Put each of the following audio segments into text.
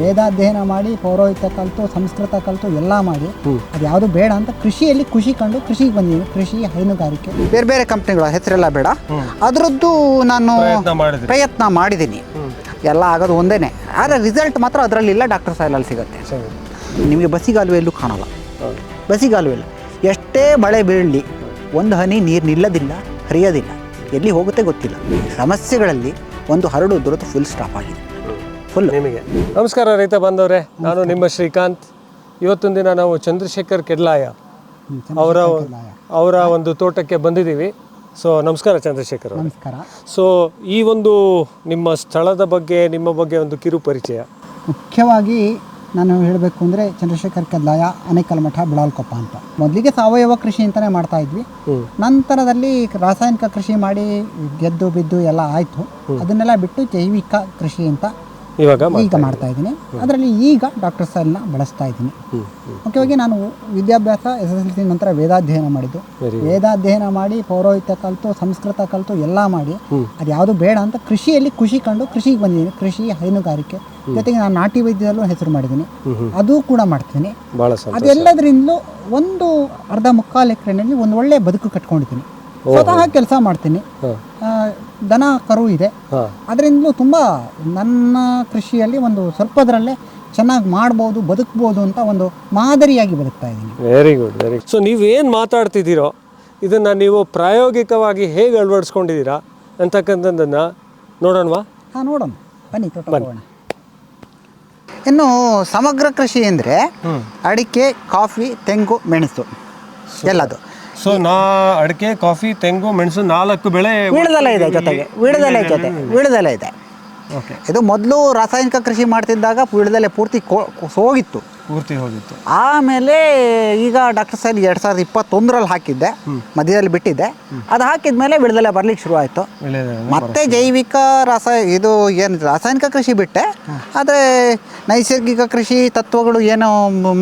ವೇದಾಧ್ಯಯನ ಮಾಡಿ ಪೌರೋಹಿತ್ಯ ಕಲಿತು ಸಂಸ್ಕೃತ ಕಲಿತು ಎಲ್ಲ ಮಾಡಿ. ಅದ್ಯಾವುದು ಅದು ಯಾವುದು ಬೇಡ ಅಂತ ಕೃಷಿಯಲ್ಲಿ ಖುಷಿ ಕಂಡು ಕೃಷಿಗೆ ಬಂದಿದ್ದೀನಿ. ಕೃಷಿ ಹೈನುಗಾರಿಕೆ. ಬೇರೆ ಬೇರೆ ಕಂಪ್ನಿಗಳ ಹೆಸರೆಲ್ಲ ಬೇಡ. ಅದರದ್ದು ನಾನು ಪ್ರಯತ್ನ ಮಾಡಿದ್ದೀನಿ ಎಲ್ಲ ಆಗೋದು ಒಂದೇನೆ. ಆದರೆ ರಿಸಲ್ಟ್ ಮಾತ್ರ ಅದರಲ್ಲಿ ಇಲ್ಲ ಡಾಕ್ಟರ್ ಸಾಯಿಲಲ್ಲಿ ಸಿಗುತ್ತೆ. ನಿಮಗೆ ಬಸಿಗಾಲುವೆ ಎಲ್ಲೂ ಕಾಣಲ್ಲ. ಹೌದು. ಬಸಿಗಾಲುವೆ ಇಲ್ಲ. ಎಷ್ಟೇ ಮಳೆ ಬೀಳಲಿ ಒಂದು ಹನಿ ನೀರು ನಿಲ್ಲದಿಲ್ಲ ಹರಿಯೋದಿಲ್ಲ. ಎಲ್ಲಿ ಹೋಗುತ್ತೆ ಗೊತ್ತಿಲ್ಲ. ಸಮಸ್ಯೆಗಳಲ್ಲಿ ಒಂದು ಹರಡು ದುರತು ಫುಲ್ ಸ್ಟಾಪ್ ಆಗಿದೆ. ಫುಲ್ ನಿಮಗೆ. ನಮಸ್ಕಾರ ರೈತ ಬಾಂಧವರೇ. ನಾನು ನಿಮ್ಮ ಶ್ರೀಕಾಂತ್. ಇವತ್ತೊಂದು ದಿನ ನಾವು ಚಂದ್ರಶೇಖರ್ ಕೆಡ್ಲಾಯ ಅವರ ಅವರ ಒಂದು ತೋಟಕ್ಕೆ ಬಂದಿದ್ದೀವಿ. ಸೊ ನಮಸ್ಕಾರ ಚಂದ್ರಶೇಖರ್. ನಮಸ್ಕಾರ. ಸೊ ಈ ಒಂದು ನಿಮ್ಮ ಸ್ಥಳದ ಬಗ್ಗೆ ನಿಮ್ಮ ಬಗ್ಗೆ ಒಂದು ಕಿರು ಪರಿಚಯ. ಮುಖ್ಯವಾಗಿ ನಾನು ಹೇಳಬೇಕು ಅಂದರೆ ಚಂದ್ರಶೇಖರ್ ಕದ್ಲಾಯ ಅನೇಕಲ್ ಮಠ ಬಿಳಾಲ್ಕೊಪ್ಪ ಅಂತ. ಮೊದಲಿಗೆ ಸಾವಯವ ಕೃಷಿ ಅಂತಲೇ ಮಾಡ್ತಾ ಇದ್ವಿ. ನಂತರದಲ್ಲಿ ರಾಸಾಯನಿಕ ಕೃಷಿ ಮಾಡಿ ಗೆದ್ದು ಬಿದ್ದು ಎಲ್ಲ ಆಯಿತು. ಅದನ್ನೆಲ್ಲ ಬಿಟ್ಟು ಜೈವಿಕ ಕೃಷಿ ಅಂತ ಇವಾಗ ಈಗ ಮಾಡ್ತಾ ಇದ್ದೀನಿ. ಅದರಲ್ಲಿ ಈಗ ಡಾಕ್ಟರ್ ಸರ್ನ ಬಳಸ್ತಾ ಇದ್ದೀನಿ. ಮುಖ್ಯವಾಗಿ ನಾನು ವಿದ್ಯಾಭ್ಯಾಸ ಎಸ್ ಎಸ್ ಎಲ್ ಸಿ ನಂತರ ವೇದಾಧ್ಯಯನ ಮಾಡಿದ್ದು. ವೇದಾಧ್ಯಯನ ಮಾಡಿ ಪೌರೋಹಿತ್ಯ ಕಲಿತು ಸಂಸ್ಕೃತ ಕಲಿತು ಎಲ್ಲ ಮಾಡಿ. ಅದು ಯಾವುದು ಬೇಡ ಅಂತ ಕೃಷಿಯಲ್ಲಿ ಖುಷಿ ಕಂಡು ಕೃಷಿಗೆ ಬಂದಿದ್ದೀನಿ. ಕೃಷಿ ಹೈನುಗಾರಿಕೆ. ಜೊತೆಗೆ ನಾನು ನಾಟಿ ವೈದ್ಯದಲ್ಲೂ ಹೆಸರು ಮಾಡಿದ್ದೀನಿ. ಅದು ಕೂಡ ಮಾಡ್ತೀನಿ. ಅದೆಲ್ಲದರಿಂದ ಅದೆಲ್ಲದರಿಂದಲೂ ಒಂದು ಅರ್ಧ ಮುಕ್ಕಾಲು ಎಕರೆನಲ್ಲಿ ಒಂದು ಒಳ್ಳೆ ಬದುಕು ಕಟ್ಕೊಂಡಿದ್ದೀನಿ. ಸ್ವತಃ ಕೆಲಸ ಮಾಡ್ತೀನಿ. ದನ ಕರು ಇದೆ. ಅದರಿಂದಲೂ ತುಂಬ ನನ್ನ ಕೃಷಿಯಲ್ಲಿ ಒಂದು ಸ್ವಲ್ಪದರಲ್ಲೇ ಚೆನ್ನಾಗಿ ಮಾಡ್ಬೋದು ಬದುಕ್ಬೋದು ಅಂತ ಒಂದು ಮಾದರಿಯಾಗಿ ಬದುಕ್ತಾ ಇದ್ದೀನಿ. ವೆರಿ ಗುಡ್ ವೆರಿ ಸೊ ನೀವೇನು ಮಾತಾಡ್ತಿದ್ದೀರೋ ಇದನ್ನು ನೀವು ಪ್ರಾಯೋಗಿಕವಾಗಿ ಹೇಗೆ ಅಳವಡಿಸ್ಕೊಂಡಿದ್ದೀರಾ ಅಂತಕ್ಕಂಥದ್ದನ್ನು ನೋಡೋಣವಾ? ಹಾಂ ನೋಡೋಣ. ಬನ್ನಿ ತೋಟ ಇನ್ನು ಸಮಗ್ರ ಕೃಷಿ ಅಂದರೆ ಅಡಿಕೆ ಕಾಫಿ ತೆಂಗು ಮೆಣಸು ಎಲ್ಲದು. ಸೊ ನಾ ಅಡಿಕೆ ಕಾಫಿ ತೆಂಗು ಮೆಣಸು ನಾಲ್ಕು ಬೆಳೆ ವೀಳದೆಲೆ ಇದೆ ಜೊತೆಗೆ. ವೀಳದೆಲೆ ಜೊತೆ ವೀಳದೆಲೆ ಇದೆ. ಓಕೆ ಇದು ಮೊದಲು ರಾಸಾಯನಿಕ ಕೃಷಿ ಮಾಡ್ತಿದ್ದಾಗ ವೀಳದೆಲೆ ಪೂರ್ತಿ ಕೋ ಹೋಗಿತ್ತು ಪೂರ್ತಿ ಹೋಗಿತ್ತು ಆಮೇಲೆ ಈಗ ಡಾಕ್ಟರ್ ಸೈನ್ ಎರಡು ಸಾವಿರದ ಇಪ್ಪತ್ತೊಂದರಲ್ಲಿ ಹಾಕಿದ್ದೆ ಮಧ್ಯದಲ್ಲಿ ಬಿಟ್ಟಿದ್ದೆ. ಅದು ಹಾಕಿದ್ಮೇಲೆ ಬಿಡದಲ್ಲೇ ಬರ್ಲಿಕ್ಕೆ ಶುರು ಆಯಿತು ಮತ್ತೆ ಜೈವಿಕ ರಸ ಇದು ಏನು ರಾಸಾಯನಿಕ ಕೃಷಿ ಬಿಟ್ಟೆ. ಆದರೆ ನೈಸರ್ಗಿಕ ಕೃಷಿ ತತ್ವಗಳು ಏನು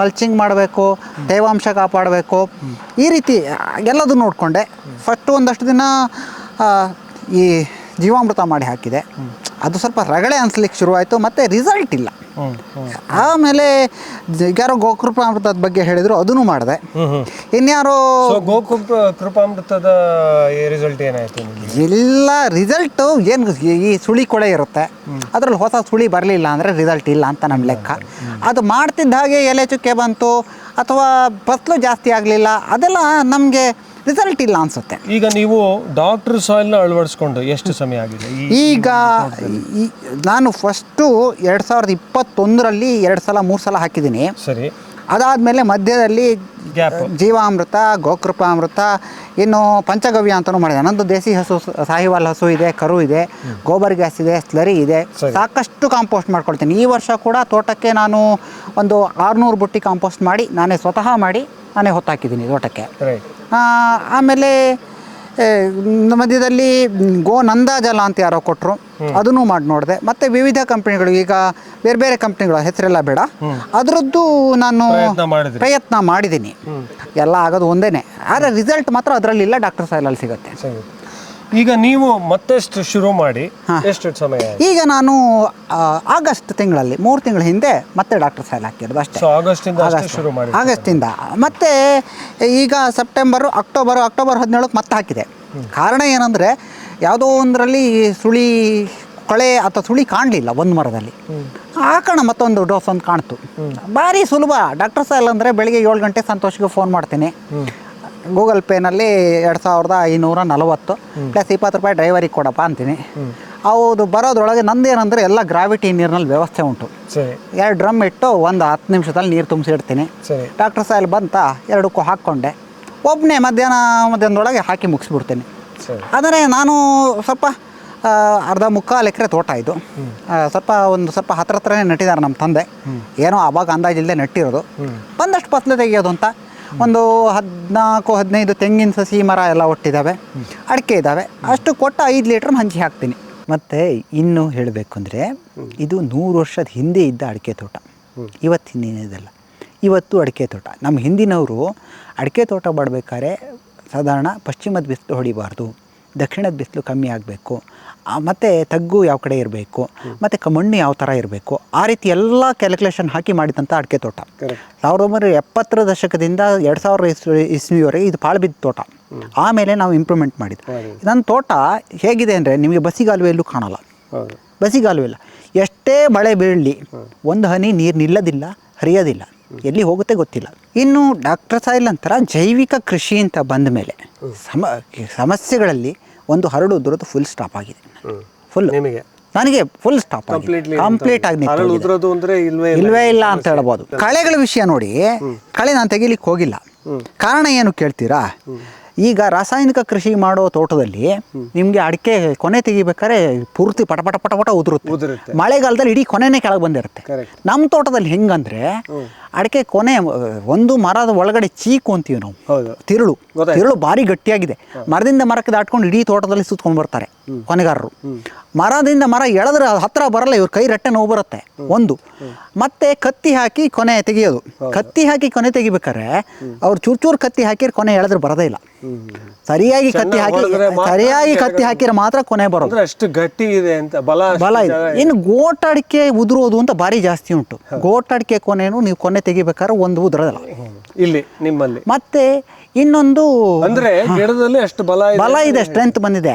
ಮಲ್ಚಿಂಗ್ ಮಾಡಬೇಕು ತೇವಾಂಶ ಕಾಪಾಡಬೇಕು ಈ ರೀತಿ ಎಲ್ಲದೂ ನೋಡಿಕೊಂಡೆ. ಫಸ್ಟ್ ಒಂದಷ್ಟು ದಿನ ಈ ಜೀವಾಮೃತ ಮಾಡಿ ಹಾಕಿದೆ. ಅದು ಸ್ವಲ್ಪ ರಗಳೆ ಅನಿಸ್ಲಿಕ್ಕೆ ಶುರುವಾಯಿತು ಮತ್ತು ರಿಸಲ್ಟ್ ಇಲ್ಲ. ಆಮೇಲೆ ಯಾರೋ ಗೋಕೃಪಾಮೃತದ ಬಗ್ಗೆ ಹೇಳಿದ್ರು ಅದನ್ನು ಮಾಡಿದೆ. ಇನ್ಯಾರೋ ಕೃಪಾಮೃತದ ರಿಸಲ್ಟ್ ಏನಾಯ್ತು ಎಲ್ಲ ರಿಸಲ್ಟ್ ಏನು ಈ ಸುಳಿ ಕೊಳೆ ಇರುತ್ತೆ. ಅದರಲ್ಲಿ ಹೊಸ ಸುಳಿ ಬರಲಿಲ್ಲ ಅಂದರೆ ರಿಸಲ್ಟ್ ಇಲ್ಲ ಅಂತ ನಮ್ಮ ಲೆಕ್ಕ. ಅದು ಮಾಡ್ತಿದ್ದ ಹಾಗೆ ಎಲೆ ಚುಕ್ಕೆ ಬಂತು ಅಥವಾ ಫಸ್ಲು ಜಾಸ್ತಿ ಆಗಲಿಲ್ಲ ಅದೆಲ್ಲ ನಮಗೆ ರಿಸಲ್ಟ್ ಇಲ್ಲ ಅನ್ಸುತ್ತೆ. ಈಗ ನೀವು ಡಾಕ್ಟರ್ ಸಾಯಿಲ್ನ ಅಳವಡಿಸ್ಕೊಂಡು ಎಷ್ಟು ಸಮಯ ಆಗಿದೆ? ಈ ಈಗ ಈ- ನಾನು ಫಸ್ಟು ಎರಡು ಸಾವಿರದ ಇಪ್ಪತ್ತೊಂದರಲ್ಲಿ ಎರಡು ಸಲ ಮೂರು ಸಲ ಹಾಕಿದ್ದೀನಿ. ಸರಿ. ಅದಾದಮೇಲೆ ಮಧ್ಯದಲ್ಲಿ ಗ್ಯಾಪ್ ಜೀವಾಮೃತ ಗೋಕೃಪಾಮೃತ ಇನ್ನು ಪಂಚಗವ್ಯ ಅಂತಲೂ ಮಾಡಿದೆ. ನಂದು ದೇಸಿ ಹಸು ಸಾಹಿವಾಲ್ ಹಸು ಇದೆ ಕರು ಇದೆ ಗೋಬರ್ ಗ್ಯಾಸ್ ಇದೆ ಸ್ಲರಿ ಇದೆ. ಸರಿ. ಸಾಕಷ್ಟು ಕಾಂಪೋಸ್ಟ್ ಮಾಡ್ಕೊಳ್ತೀನಿ. ಈ ವರ್ಷ ಕೂಡ ತೋಟಕ್ಕೆ ನಾನು ಒಂದು ಆರುನೂರು ಬುಟ್ಟಿ ಕಾಂಪೋಸ್ಟ್ ಮಾಡಿ ನಾನೇ ಸ್ವತಃ ಮಾಡಿ ನಾನೇ ಹೊತ್ತಾಕಿದ್ದೀನಿ ತೋಟಕ್ಕೆ. ರೈಟ್ ಆಮೇಲೆ ಮಧ್ಯದಲ್ಲಿ ಗೋ ನಂದಾಜಲ ಅಂತ ಯಾರೋ ಕೊಟ್ಟರು ಅದನ್ನು ಮಾಡಿ ನೋಡಿದೆ. ಮತ್ತು ವಿವಿಧ ಕಂಪ್ನಿಗಳು ಈಗ ಬೇರೆ ಬೇರೆ ಕಂಪ್ನಿಗಳ ಹೆಸರೆಲ್ಲ ಬೇಡ. ಅದರದ್ದು ನಾನು ಪ್ರಯತ್ನ ಮಾಡಿದ್ದೀನಿ ಎಲ್ಲ ಆಗೋದು ಒಂದೇನೆ. ಆದರೆ ರಿಸಲ್ಟ್ ಮಾತ್ರ ಅದರಲ್ಲಿ ಇಲ್ಲ ಡಾಕ್ಟರ್ ಸಾಯಿಲಲ್ಲಿ ಸಿಗುತ್ತೆ. ಈಗ ನೀವು ಮತ್ತಷ್ಟು ಶುರು ಮಾಡಿ ಎಷ್ಟು ಸಮಯ ಈಗ ನಾನು ಆ, ಆಗಸ್ಟ್ ತಿಂಗಳಲ್ಲಿ ಮೂರು ತಿಂಗಳ ಹಿಂದೆ ಮತ್ತೆ ಡಾಕ್ಟರ್ ಸೈಲ್ ಹಾಕಿರೋದು ಅಷ್ಟೇ. ಆಗಸ್ಟ್ ಇಂದ ಅಷ್ಟೇ ಶುರು ಮಾಡಿ ಆಗಸ್ಟಿಂದ ಮತ್ತೆ ಈಗ ಸೆಪ್ಟೆಂಬರು ಅಕ್ಟೋಬರು ಅಕ್ಟೋಬರ್ ಹದಿನೇಳಕ್ಕೆ ಮತ್ತೆ ಹಾಕಿದೆ. ಕಾರಣ ಏನಂದರೆ ಯಾವುದೋ ಒಂದರಲ್ಲಿ ಸುಳಿ ಕೊಳೆ ಅಥವಾ ಸುಳಿ ಕಾಣಲಿಲ್ಲ ಒಂದು ಮರದಲ್ಲಿ. ಹಾಕೋಣ ಮತ್ತೊಂದು ಡೋಸ್ ಒಂದು ಕಾಣ್ತು. ಭಾರಿ ಸುಲಭ. ಡಾಕ್ಟರ್ ಸಾಯಿಲ್ ಅಂದರೆ ಬೆಳಿಗ್ಗೆ ಏಳು ಗಂಟೆ ಸಂತೋಷಕ್ಕೆ ಫೋನ್ ಮಾಡ್ತೀನಿ. ಗೂಗಲ್ ಪೇನಲ್ಲಿ ಎರಡು ಸಾವಿರದ ಐನೂರ ನಲವತ್ತು ಪ್ಲಸ್ ಇಪ್ಪತ್ತು ರೂಪಾಯಿ ಡ್ರೈವರಿಗೆ ಕೊಡಪ್ಪ ಅಂತೀನಿ. ಹೌದು ಬರೋದ್ರೊಳಗೆ ನಂದೇನಂದರೆ ಎಲ್ಲ ಗ್ರಾವಿಟಿ ನೀರಿನಲ್ಲಿ ವ್ಯವಸ್ಥೆ ಉಂಟು. ಎರಡು ಡ್ರಮ್ ಇಟ್ಟು ಒಂದು ಹತ್ತು ನಿಮಿಷದಲ್ಲಿ ನೀರು ತುಂಬಿಸಿಡ್ತೀನಿ ಡಾಕ್ಟರ್ ಸಾಯಿಲ್ ಬಂತ ಎರಡಕ್ಕೂ ಹಾಕ್ಕೊಂಡೆ. ಒಬ್ಬನೇ ಮಧ್ಯಾಹ್ನ ಮಧ್ಯಾಹ್ನದೊಳಗೆ ಹಾಕಿ ಮುಗಿಸ್ಬಿಡ್ತೀನಿ. ಆದರೆ ನಾನು ಸ್ವಲ್ಪ ಅರ್ಧ ಮುಕ್ಕಾಲು ಎಕರೆ ತೋಟ ಇದು. ಸ್ವಲ್ಪ ಒಂದು ಸ್ವಲ್ಪ ಹತ್ರ ಹತ್ರನೇ ನೆಟ್ಟಿದ್ದಾರೆ ನಮ್ಮ ತಂದೆ. ಏನೋ ಅವಾಗ ಅಂದಾಜಿಲ್ಲದೆ ನೆಟ್ಟಿರೋದು. ಬಂದಷ್ಟು ಫಸಲು ತೆಗೆಯೋದು ಅಂತ ಒಂದು ಹದಿನಾಲ್ಕು ಹದಿನೈದು ತೆಂಗಿನ ಸಸಿ ಮರ ಎಲ್ಲ ಒಟ್ಟಿದ್ದಾವೆ ಅಡಿಕೆ ಇದ್ದಾವೆ ಅಷ್ಟು ಕೊಟ್ಟು ಐದು ಲೀಟ್ರ್ ಹಂಚಿ ಹಾಕ್ತೀನಿ. ಮತ್ತು ಇನ್ನು ಹೇಳಬೇಕು ಅಂದರೆ ಇದು ನೂರು ವರ್ಷದ ಹಿಂದೆ ಇದ್ದ ಅಡಿಕೆ ತೋಟ. ಇವತ್ತು ಹಿಂದಿನದಲ್ಲ. ಇವತ್ತು ಅಡಿಕೆ ತೋಟ. ನಮ್ಮ ಹಿಂದಿನವರು ಅಡಿಕೆ ತೋಟ ಮಾಡಬೇಕಾದ್ರೆ ಸಾಧಾರಣ ಪಶ್ಚಿಮದ ಬಿಸಿಲು ಹೊಡಿಬಾರ್ದು ದಕ್ಷಿಣದ ಬಿಸಿಲು ಕಮ್ಮಿ ಆಗಬೇಕು ಮತ್ತು ತಗ್ಗು ಯಾವ ಕಡೆ ಇರಬೇಕು ಮತ್ತು ಕಮಣ್ಣು ಮಣ್ಣು ಯಾವ ಥರ ಇರಬೇಕು ಆ ರೀತಿ ಎಲ್ಲ ಕ್ಯಾಲ್ಕುಲೇಷನ್ ಹಾಕಿ ಮಾಡಿದಂಥ ಅಡಿಕೆ ತೋಟ. ಸಾವಿರದ ಒಂಬೈನೂರ ಎಪ್ಪತ್ತರ ದಶಕದಿಂದ ಎರಡು ಸಾವಿರ ಇಸ್ ಇಸ್ವಿವರೆಗೆ ಇದು ಪಾಳು ಬಿದ್ದ ತೋಟ. ಆಮೇಲೆ ನಾವು ಇಂಪ್ರೂವ್ಮೆಂಟ್ ಮಾಡಿದ್ದು. ನನ್ನ ತೋಟ ಹೇಗಿದೆ ಅಂದರೆ ನಿಮಗೆ ಬಸಿಗಾಲುವೆ ಎಲ್ಲೂ ಕಾಣಲ್ಲ. ಹೌದು. ಬಸಿಗಾಲುವೆ ಇಲ್ಲ. ಎಷ್ಟೇ ಮಳೆ ಬೀಳಲಿ ಒಂದು ಹನಿ ನೀರು ನಿಲ್ಲದಿಲ್ಲ ಹರಿಯೋದಿಲ್ಲ. ಎಲ್ಲಿ ಹೋಗುತ್ತೆ ಗೊತ್ತಿಲ್ಲ. ಇನ್ನು ಡಾಕ್ಟರ್ ಸಾಯಿಲ್ ನಂತರ ಜೈವಿಕ ಕೃಷಿ ಅಂತ ಬಂದ ಮೇಲೆ ಸಮ ಸಮಸ್ಯೆಗಳಲ್ಲಿ ಒಂದು ಹರಡು ಉದುರೋದು ಫುಲ್ ಸ್ಟಾಪ್ ಆಗಿದೆ. ಫುಲ್ ನಿಮಗೆ? ನನಗೆ ಫುಲ್ ಸ್ಟಾಪ್ ಕಂಪ್ಲೀಟ್ ಆಗಿ ಇಲ್ವೇ ಇಲ್ಲ. ಅಂತ ಹೇಳ್ಬೋದು. ಕಳೆಗಳ ವಿಷಯ ನೋಡಿ ಕಳೆ ನಾನು ತೆಗಿಲಿಕ್ಕೆ ಹೋಗಿಲ್ಲ. ಕಾರಣ ಏನು ಕೇಳ್ತೀರಾ? ಈಗ ರಾಸಾಯನಿಕ ಕೃಷಿ ಮಾಡೋ ತೋಟದಲ್ಲಿ ನಿಮಗೆ ಅಡಿಕೆ ಕೊನೆ ತೆಗಿಬೇಕಾದ್ರೆ ಪೂರ್ತಿ ಪಟ ಪಟ ಪಟ ಪಟ ಉದುರುತ್ತೆ. ಮಳೆಗಾಲದಲ್ಲಿ ಇಡೀ ಕೊನೆನೇ ಕೆಳಗೆ ಬಂದಿರುತ್ತೆ. ನಮ್ಮ ತೋಟದಲ್ಲಿ ಹೆಂಗಂದ್ರೆ ಅಡಿಕೆ ಕೊನೆ ಒಂದು ಮರದ ಒಳಗಡೆ ಚೀಕು ಅಂತೀವಿ ನಾವು. ತಿರುಳು. ತಿರುಳು ಭಾರಿ ಗಟ್ಟಿಯಾಗಿದೆ. ಮರದಿಂದ ಮರಕ್ಕೆ ದಾಟ್ಕೊಂಡು ಇಡೀ ತೋಟದಲ್ಲಿ ಸುತ್ಕೊಂಡು ಬರ್ತಾರೆ ಕೊನೆಗಾರರು. ಮರದಿಂದ ಮರ ಎಳೆದ್ರೆ ಅದು ಹತ್ರ ಬರಲ್ಲ ಇವ್ರ ಕೈ ರಟ್ಟೆ ನೋವು ಬರುತ್ತೆ. ಒಂದು. ಮತ್ತೆ ಕತ್ತಿ ಹಾಕಿ ಕೊನೆ ತೆಗೆಯೋದು. ಕತ್ತಿ ಹಾಕಿ ಕೊನೆ ತೆಗಿಬೇಕಾದ್ರೆ ಅವ್ರು ಚೂರ್ ಚೂರು ಕತ್ತಿ ಹಾಕಿದ್ರೆ ಕೊನೆ ಎಳೆದ್ರೆ ಬರೋದೇ ಇಲ್ಲ. ಸರಿಯಾಗಿ ಕತ್ತಿ ಹಾಕಿ ಸರಿಯಾಗಿ ಕತ್ತಿ ಹಾಕಿದ್ರೆ ಮಾತ್ರ ಕೊನೆ ಬರೋದು. ಅಷ್ಟು ಗಟ್ಟಿ ಇದೆ ಅಂತ ಬಲ ಬಲ ಇದೆ. ಇನ್ನು ಗೋಟಡಿಕೆ ಉದುರೋದು ಅಂತ ಭಾರಿ ಜಾಸ್ತಿ ಉಂಟು. ಗೋಟಡಿಕೆ ಕೊನೆನೂ ನೀವು ಕೊನೆ ತೆಗಿಬೇಕಾದ್ರೆ ಒಂದು ಉದುರೋದಲ್ಲ. ಇಲ್ಲಿ ನಿಮ್ಮಲ್ಲಿ. ಮತ್ತೆ ಇನ್ನೊಂದು ಅಂದ್ರೆ ಗಿಡದಲ್ಲಿ ಅಷ್ಟು ಬಲ ಇದೆ. ಬಲ ಇದೆ ಸ್ಟ್ರೆಂತ್ ಬಂದಿದೆ.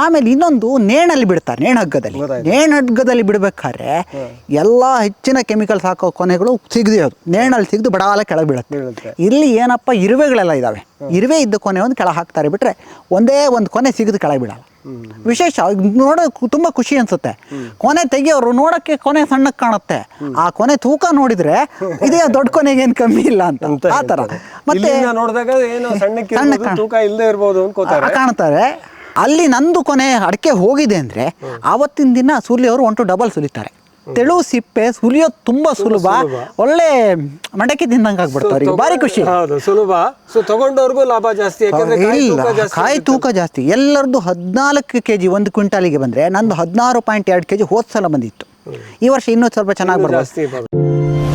ಆಮೇಲೆ ಇನ್ನೊಂದು ನೇಣಲ್ಲಿ ಬಿಡ್ತಾರೆ ನೇಣು ಹಗ್ಗದಲ್ಲಿ ನೇಣು ಹಗ್ಗದಲ್ಲಿ ಬಿಡ್ಬೇಕಾದ್ರೆ ಎಲ್ಲ ಹೆಚ್ಚಿನ ಕೆಮಿಕಲ್ಸ್ ಹಾಕೋ ಕೊನೆಗಳು ಸಿಗದಿರೋದು ನೇಣಲ್ಲಿ ಸಿಗದು ಬಡಾಲ ಕೆಳಗೆ ಬೀಳುತ್ತೆ. ಬೀಳುತ್ತೆ. ಇಲ್ಲಿ ಏನಪ್ಪ ಇರುವೆಗಳೆಲ್ಲ ಇದಾವೆ. ಇರುವೆ ಇದ್ದ ಕೊನೆ ಒಂದು ಕೆಳ ಹಾಕ್ತಾರೆ ಬಿಟ್ರೆ ಒಂದೇ ಒಂದು ಕೊನೆ ಸಿಗದು ಕೆಳಗೆ ಬೀಳಲ್ಲ. ವಿಶೇಷ. ನೋಡೋಕೆ ತುಂಬ ಖುಷಿ ಅನ್ಸುತ್ತೆ. ಕೊನೆ ತೆಗಿಯೋರು ನೋಡೋಕ್ಕೆ ಕೊನೆ ಸಣ್ಣಕ್ಕೆ ಕಾಣುತ್ತೆ. ಆ ಕೊನೆ ತೂಕ ನೋಡಿದ್ರೆ ಇದೇ ದೊಡ್ಡ ಕೊನೆಗೆ ಏನು ಕಮ್ಮಿ ಇಲ್ಲ ಅಂತ. ಆತರ ಆ ಥರ. ಮತ್ತೆ ಇಲ್ಲಿಂದ ನೋಡಿದಾಗ ಏನೋ ಸಣ್ಣಕ್ಕೆ ಸಣ್ಣ ಇರ್ಬೋದು, ಕಾಣ- ತೂಕ ಇಲ್ಲದೆ ಇರ್ಬೋದು ಆ- ಕಾಣ್ತಾರೆ. ಅಲ್ಲಿ ನಂದು ಕೊನೆ ಅಡಿಕೆ ಹೋಗಿದೆ ಅಂದ್ರೆ ಆವತ್ತಿನ ದಿನ ಸುಲಿಯವರು ಒಂಟು ಡಬಲ್ ಸುಲಿತಾರೆ. ತೆಳು ಸಿಪ್ಪೆ ಸುಲಿಯೋದು ತುಂಬಾ ಸುಲಭ. ಒಳ್ಳೆ ಮಂಡಕ್ಕಿ ತಿಂದಂಗೆ ಆಗ್ಬಿಡ್ತಾರೆ ಅವ್ರಿಗೆ. ಭಾರಿ ಖುಷಿ. ಹೌದು ಸುಲಭ. ಸೊ ತಗೊಂಡವ್ರಿಗೂ ಲಾಭ ಜಾಸ್ತಿ ಯಾಕಂದ್ರೆ ಕಾಯಿ ಇಲ್ಲ ತೂಕ ಜಾಸ್ತಿ ಕಾಯಿ ತೂಕ ಜಾಸ್ತಿ. ಎಲ್ಲರದ್ದು ಹದಿನಾಲ್ಕು ಕೆ ಜಿ ಒಂದು ಕ್ವಿಂಟಾಲಿಗೆ ಬಂದ್ರೆ ನಂದು ಹದಿನಾರು ಪಾಯಿಂಟ್ ಎರಡು ಕೆಜಿ ಹೋದ ಸಲ ಬಂದಿತ್ತು. ಈ ವರ್ಷ ಇನ್ನೂ ಸ್ವಲ್ಪ ಚೆನ್ನಾಗಿ ಬರ್ತದೆ ಜಾಸ್ತಿ.